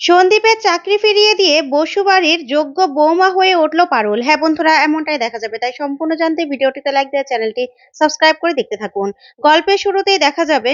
সন্দীপের চাকরি ফিরিয়ে দিয়ে বসু বাড়ির যোগ্য বৌমা হয়ে উঠল পারুল। হ্যাঁ বন্ধুরা, এমনটাই দেখা যাবে। তাই সম্পূর্ণ জানতে ভিডিওটিতে লাইক দেওয়া চ্যানেলটি সাবস্ক্রাইব করে দেখতে থাকুন। গল্পের শুরুতেই দেখা যাবে,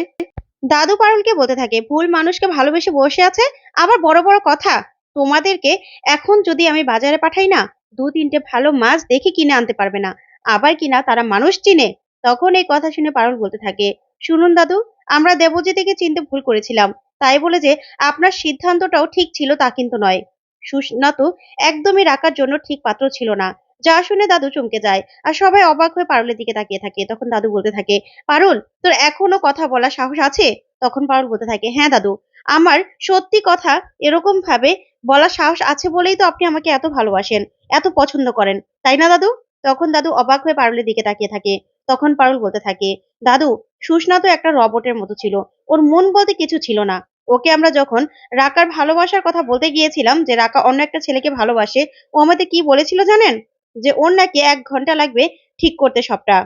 দাদু পারুলকে বলতে থাকে, ভুল মানুষকে ভালোবেসে বসে আছে? আবার বড় বড় কথা, তোমাদেরকে এখন যদি আমি বাজারে পাঠাই না, দু তিনটে ভালো মাছ দেখে কিনে আনতে পারবে না। আবার কিনা তারা মানুষ চিনে? তখন এই কথা শুনে পারুল বলতে থাকে, শুনুন দাদু, আমরা দেবজিৎকে চিনতে ভুল করেছিলাম। তাই বলে যে, আপনার সিদ্ধান্তটাও ঠিক ছিল তা কিন্তু নয়। সুস্না তো একদমই রাখার জন্য ঠিক পাত্র ছিল না। যা শুনে দাদু চমকে যায় আর সবাই অবাক হয়ে পারুলের দিকে তাকিয়ে থাকে। তখন দাদু বলতে থাকে, পারুল, তোর এখনও কথা বলার সাহস আছে? তখন পারুল বলতে থাকে হ্যাঁ দাদু, আমার সত্যি কথা এরকম ভাবে বলার সাহস আছে বলেই তো আপনি আমাকে এত ভালোবাসেন, এত পছন্দ করেন, তাই না দাদু? তখন দাদু অবাক হয়ে পারুলের দিকে তাকিয়ে থাকে। তখন পারুল বলতে থাকে, দাদু সুস্না তো একটা রবটের মতো ছিল, ওর মন বলতে কিছু ছিল না। ওকে আমরা যখন রাকার ভালোবাসার কথা বলতে গিয়েছিলাম যে রাকা অন্য একটা ছেলেকে ভালোবাসে, ও আমাদের কি বলেছিল জানেন? যে ওর নাকি এক ঘণ্টা লাগবে ঠিক করতে সবটা।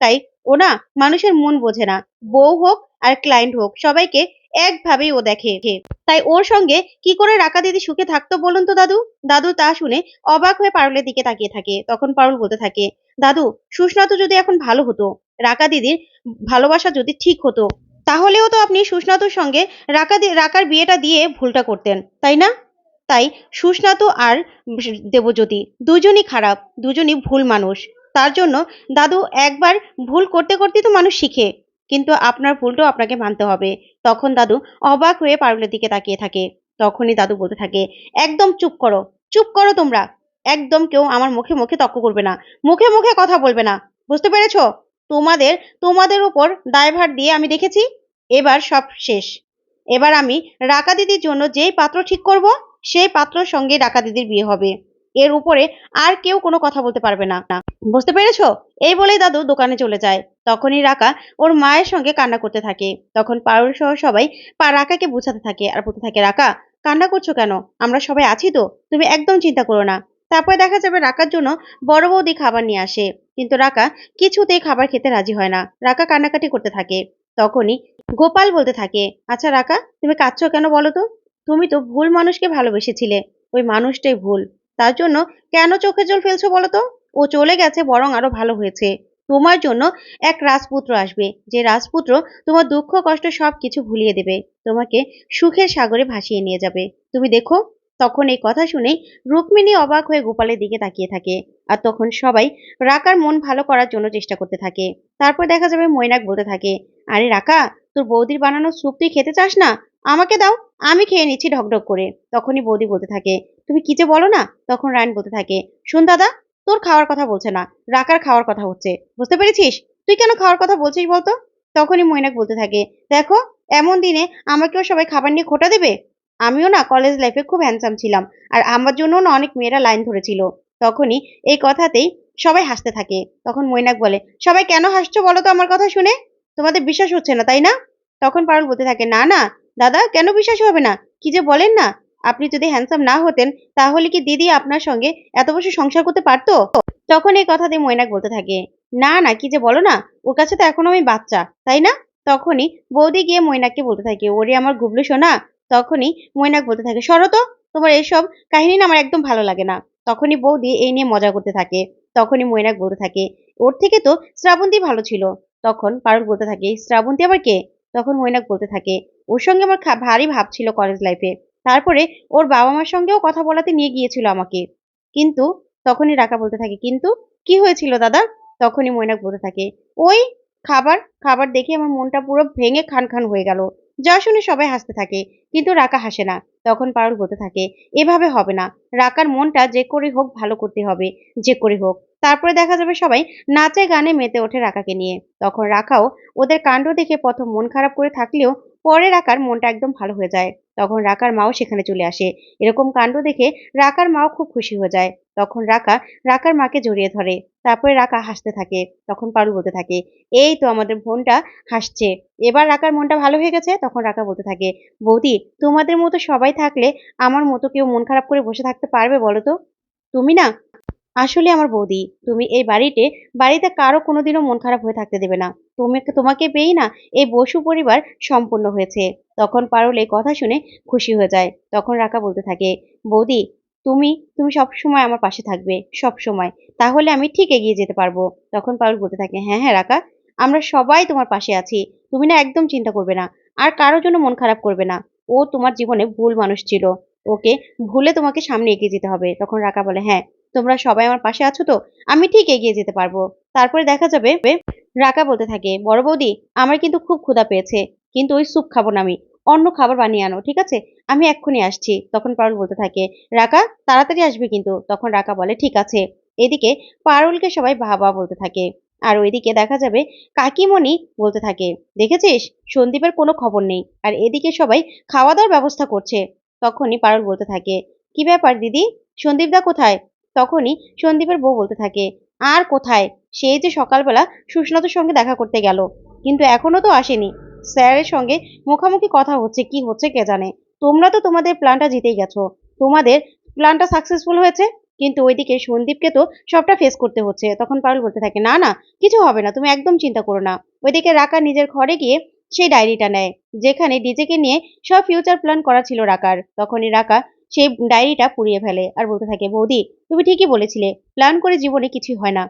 তাই ও না মানুষের মন বোঝে না। বউ হোক আর ক্লায়েন্ট হোক, সবাইকে একভাবেই ও দেখে। তাই ওর সঙ্গে কি করে রাকা দিদি সুখে থাকতো বলুন তো দাদু? দাদু তা শুনে অবাক হয়ে পারুলের দিকে তাকিয়ে থাকে। তখন পারুল বলতে থাকে, দাদু সুস্নাত যদি এখন ভালো হতো, রাকা দিদির ভালোবাসা যদি ঠিক হতো তাহলেও তো আপনি সুস্নাতুর সঙ্গে রাকা রাকার বিয়েটা দিয়ে ভুলটা করতেন, তাই না? তাই সুস্নাতু আর দেবজ্যোতি দুজনই খারাপ, দুজনই ভুল মানুষ। তার জন্য দাদু একবার ভুল করতে করতেই তো মানুষ শিখে, কিন্তু আপনার ভুলটাও আপনাকে মানতে হবে। তখন দাদু অবাক হয়ে পারুলের দিকে তাকিয়ে থাকে। তখনই দাদু বলতে থাকে, একদম চুপ করো চুপ করো তোমরা। একদম কেউ আমার মুখে মুখে তক্ক করবে না, মুখে মুখে কথা বলবে না। বুঝতে পেরেছ? তোমাদের তোমাদের উপর দায়ভার দিয়ে আমি দেখেছি এবার সব শেষ। এবার আমি রাকা দিদির জন্য যেই পাত্র ঠিক করব, সেই পাত্রর সঙ্গে রাকা দিদির বিয়ে হবে। এর উপরে আর কেউ কোনো কথা বলতে পারবে না না। বুঝতে পেরেছ? এই বলেই দাদু দোকানে চলে যায়। তখনই রাকা ওর মায়ের সঙ্গে কান্না করতে থাকে। তখন পারুল সহ সবাই পা রাকাকে বোঝাতে থাকে। আর বলতে থাকে, রাকা, কান্না করছ কেন? আমরা সবাই আছি তো। তুমি একদম চিন্তা করো না। তারপরে দেখা যাবে রাকার জন্য বড় বৌদি খাবার নিয়ে আসে। কিন্তু রাকা কিছুতেই খাবার খেতে রাজি হয় না। রাকা কান্নাকাটি করতে থাকে। তখনই গোপাল বলতে থাকে আচ্ছা রাকা, তুমি কাঁদছো কেন বলো তো? তুমি তো ভুল মানুষকে ভালোবেসেছিলে। ওই মানুষটাই ভুল। তার জন্য কেন চোখে জল ফেলছো বলো তো? ও চলে গেছে বরং আরও ভালো হয়েছে। তোমার জন্য এক রাজপুত্র আসবে। যে রাজপুত্র তোমার দুঃখ, কষ্ট সব কিছু ভুলিয়ে দেবে। তোমাকে সুখের সাগরে ভাসিয়ে নিয়ে যাবে। তুমি দেখো তখন এই কথা শুনে রুক্মিণী অবাক হয়ে গোপালের দিকে তাকিয়ে থাকে আর তখন সবাই রাকার মন ভালো করার জন্য চেষ্টা করতে থাকে। তারপর দেখা যাবে মৈনাক বলতে থাকে, আরে রাকা, তোর বৌদির বানানো স্যুপ তুই খেতে চাস না? আমাকে দাও, আমি খেয়ে নিচ্ছি ঢকঢক করে। তখনই বৌদি বলতে থাকে, তুমি কি যে বলো না? তখন রায়ন বলতে থাকে, শোন দাদা, তোর খাওয়ার কথা বলছে না, রাকার খাওয়ার কথা হচ্ছে। বুঝতে পেরেছিস? তুই কেন খাওয়ার কথা বলছিস বলতো? তখনই মৈনাক বলতে থাকে, দেখো, এমন দিনে আমাকেও সবাই খাবার নিয়ে খোটা দেবে? আমিও না কলেজ লাইফে খুব হ্যান্ডসাম ছিলাম। আর আমার জন্য না অনেক মেয়েরা লাইন ধরেছিল। তখনই এই কথাতেই সবাই হাসতে থাকে। তখন মৈনাক বলে, সবাই কেন হাসছো বলো তো আমার কথা শুনে? তোমাদের বিশ্বাস হচ্ছে না, তাই না? তখন পারুল বলতে থাকে, না না, দাদা, কেন বিশ্বাস হবে না? কি যে বলেন না? আপনি যদি হ্যান্ডসাম না হতেন, তাহলে কি দিদি আপনার সঙ্গে এত বছর সংসার করতে পারতো? তখন এই কথা দিয়ে মৈনাক বলতে থাকে, না না, কি যে বলো না, ওর কাছে তো এখনও আমি বাচ্চা, তাই না? তখনই বৌদি গিয়ে মৈনাককে বলতে থাকে, ওরে আমার গুবলু শোনা তখনই মৈনাক বলতে থাকে, সরো তো, তোমার এইসব কাহিনী না আমার একদম ভালো লাগে না। তখনই বৌদি এই নিয়ে মজা করতে থাকে। তখনই মৈনাক বলতে থাকে, ওর থেকে তো শ্রাবন্তী ভালো ছিল। তখন পারুল বলতে থাকে, শ্রাবন্তী আবার কে? তখন মৈনাক বলতে থাকে, ওর সঙ্গে আমার ভারী ভাব ছিল কলেজ লাইফে তারপরে ওর বাবা মার সঙ্গেও কথা বলাতে নিয়ে গিয়েছিল আমাকে। কিন্তু, তখনই রাকা বলতে থাকে, কিন্তু কি হয়েছিল দাদা? তখনই মৈনাক বলতে থাকে, ওই খাবার খাবার দেখে আমার মনটা পুরো ভেঙে খান খান হয়ে গেল। যা শুনে সবাই হাসতে থাকে, কিন্তু রাকা হাসে না। তখন পারুল বলতে থাকে, এভাবে হবে না। রাকার মনটা যে করে হোক ভালো করতে হবে, যে করে হোক। তারপরে দেখা যাবে সবাই নাচে গানে মেতে ওঠে রাকাকে নিয়ে। তখন রাখাও ওদের কাণ্ড দেখে প্রথম মন খারাপ করে থাকলেও পরে রাকার মনটা একদম ভালো হয়ে যায়। তখন রাকার মাও সেখানে চলে আসে। এরকম কাণ্ড দেখে রাকার মাও খুব খুশি হয়ে যায়। তখন রাকা রাকার মাকে জড়িয়ে ধরে। তারপরে রাকা হাসতে থাকে। তখন পারু বলতে থাকে, এই তো আমাদের বোনটা হাসছে। এবার রাকার মনটা ভালো হয়ে গেছে। তখন রাকা বলতে থাকে, বৌদি, তোমাদের মতো সবাই থাকলে আমার মতো কেউ মন খারাপ করে বসে থাকতে পারবে বলো তো? তুমি না আসলে আমার বৌদি, তুমি এই বাড়িতে বাড়িতে কারও কোনোদিনও মন খারাপ হয়ে থাকতে দেবে না। তুমি তোমাকে পেয়েই না এই বসু পরিবার সম্পূর্ণ হয়েছে। তখন পারুল এই কথা শুনে খুশি হয়ে যায়। তখন রাকা বলতে থাকে, বৌদি, তুমি তুমি সব সময় আমার পাশে থাকবে সব সময় তাহলে আমি ঠিক এগিয়ে যেতে পারব। তখন পারুল বলতে থাকে হ্যাঁ হ্যাঁ রাকা, আমরা সবাই তোমার পাশে আছি। তুমি না একদম চিন্তা করবে না। আর কারোর জন্য মন খারাপ করবে না। ও তোমার জীবনে ভুল মানুষ ছিল। ওকে ভুলে তোমাকে সামনে এগিয়ে যেতে হবে। তখন রাকা বলে হ্যাঁ তোমরা সবাই আমার পাশে আছো তো? আমি ঠিক এগিয়ে যেতে পারব। তারপরে দেখা যাবে। রাকা বলতে থাকে, বড় বৌদি, আমার কিন্তু খুব ক্ষুধা পেয়েছে, কিন্তু ওই স্যুপ খাব না আমি। অন্য খাবার বানিয়ে আনো, ঠিক আছে? আমি এক্ষুনি আসছি। তখন পারুল বলতে থাকে, রাকা, তাড়াতাড়ি আসবে কিন্তু। তখন রাকা বলে, ঠিক আছে। এদিকে পারুলকে সবাই বাবা বলতে থাকে। আর ওইদিকে দেখা যাবে, কাকিমণি বলতে থাকে, দেখেছিস? সন্দীপের কোনো খবর নেই। আর এদিকে সবাই খাওয়া দাওয়ার ব্যবস্থা করছে। তখনই পারুল বলতে থাকে, কি ব্যাপার দিদি? সন্দীপদা কোথায়? তখনই সন্দীপের বউ বলতে থাকে, আর কোথায়? সেই যে সকালবেলা সুস্নাতর সঙ্গে দেখা করতে গেল, কিন্তু এখনও তো আসেনি। স্যারের সঙ্গে মুখামুখি কথা হচ্ছে, কি হচ্ছে কে জানে? তোমরা তো তোমাদের প্ল্যানটা জিতেই গেছো। তোমাদের প্ল্যানটা সাকসেসফুল হয়েছে, কিন্তু ওইদিকে সন্দীপকে তো সবটা ফেস করতে হচ্ছে। তখন পারুল বলতে থাকে, না না, কিছু হবে না, তুমি একদম চিন্তা করো না। ওইদিকে রাকা নিজের ঘরে গিয়ে সেই ডায়েরিটা নেয়, যেখানে ডিজেকে নিয়ে সব ফিউচার প্ল্যান করা ছিল রাকার। তখনই রাকা সেই ডায়েরিটা পুড়িয়ে ফেলে আর বলতে থাকে, বৌদি, তুমি ঠিকই বলেছিলে, প্ল্যান করে জীবনে কিছুই হয় না।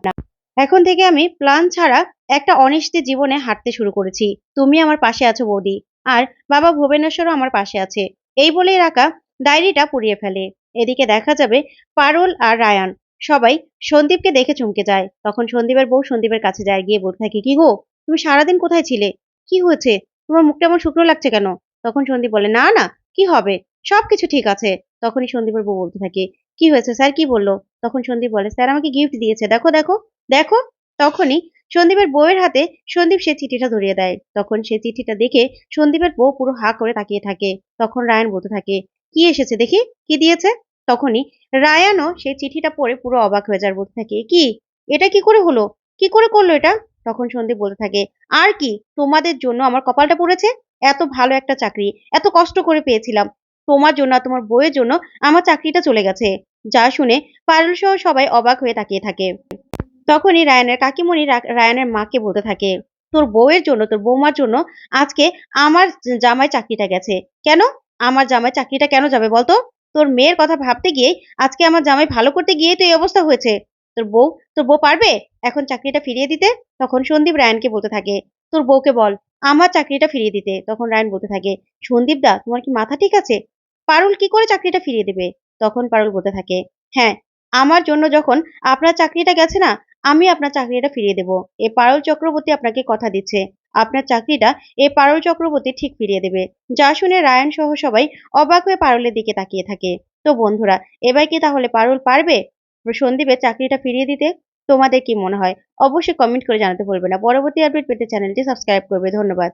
এখন থেকে আমি প্ল্যান ছাড়া একটা অনিশ্চিত জীবনে হাঁটতে শুরু করেছি। তুমি আমার পাশে আছো, বৌদি, আর বাবা ভুবনেশ্বরও আমার পাশে আছে। এই বলেই রাখা ডায়েরিটা পুড়িয়ে ফেলে। এদিকে দেখা যাবে পারুল আর রায়ান। সবাই সন্দীপকে দেখে চমকে যায়। তখন সন্দীপের বউ সন্দীপের কাছে যায়, গিয়ে বলতে থাকে, কি গো, তুমি সারাদিন কোথায় ছিলে? কি হয়েছে? তোমার মুখটা এমন শুকনো লাগছে কেন? তখন সন্দীপ বলে, না না, কি হবে? সবকিছু ঠিক আছে। তখনই সন্দীপের বউ বলতে থাকে, কি হয়েছে স্যার? কি বলল? তখন সন্দীপ বলে, স্যার, আমাকে গিফট দিয়েছে। দেখো দেখো দেখো। তখনই সন্দীপের বউয়ের হাতে সন্দীপ সে চিঠিটা ধরিয়ে দেয়। তখন সে চিঠিটা দেখে সন্দীপের বউ পুরো হা করে তাকিয়ে থাকে। তখন রায়ন বলতে থাকে, কি এসেছে দেখি? কি দিয়েছে? তখনই রায়ানও সেই চিঠিটা পড়ে পুরো অবাক হয়ে যায়। বলতে থাকে, কি? এটা কি করে হলো? কি করে করল এটা? তখন সন্দীপ বলতে থাকে, আর কি? তোমাদের জন্য আমার কপালটা পড়েছে? এত ভালো একটা চাকরি, এত কষ্ট করে পেয়েছিলাম। তোমার জন্য তোমার বউয়ের জন্য আমার চাকরিটা চলে গেছে। যা শুনে পারুল সহ সবাই অবাক হয়ে তাকিয়ে থাকে। তখনই রায়ানের কাকিমণি রায়ানের মাকে বলতে থাকে, তোর বউয়ের জন্য, তোর বৌমার জন্য আজকে আমার জামাই চাকরিটা গেছে। কেন? আমার জামাই চাকরিটা কেন যাবে বলতো? তোর মেয়ের কথা ভাবতে গিয়ে আজকে আমার জামাই ভালো করতে গিয়ে তো এই অবস্থা হয়েছে। তোর বউ তোর বউ পারবে এখন চাকরিটা ফিরিয়ে দিতে? তখন সন্দীপ রায়ানকে বলতে থাকে, তোর বউকে বল আমার চাকরিটা ফিরিয়ে দিতে। তখন রায়ন বলতে থাকে, সন্দীপ দা, তোমার কি মাথা ঠিক আছে? পারুল কি করে চাকরিটা ফিরিয়ে দেবে? তখন পারুল বলতে থাকে হ্যাঁ আমার জন্য যখন আপনার চাকরিটা গেছে না, আমি আপনার চাকরিটা ফিরিয়ে দেব। এ পারুল চক্রবর্তী আপনাকে কথা দিচ্ছে, আপনার চাকরিটা এ পারুল চক্রবর্তী ঠিক ফিরিয়ে দেবে। যা শুনে রায়ান সহ সবাই অবাক হয়ে পারুলের দিকে তাকিয়ে থাকে। তো বন্ধুরা, এবার কি তাহলে পারুল পারবে? সন্দীপের চাকরিটা ফিরিয়ে দিতে তোমাদের কি মনে হয়? অবশ্যই কমেন্ট করে জানাতে ভুলবে না। পরবর্তী আপডেট পেতে চ্যানেলটি সাবস্ক্রাইব করবে। ধন্যবাদ।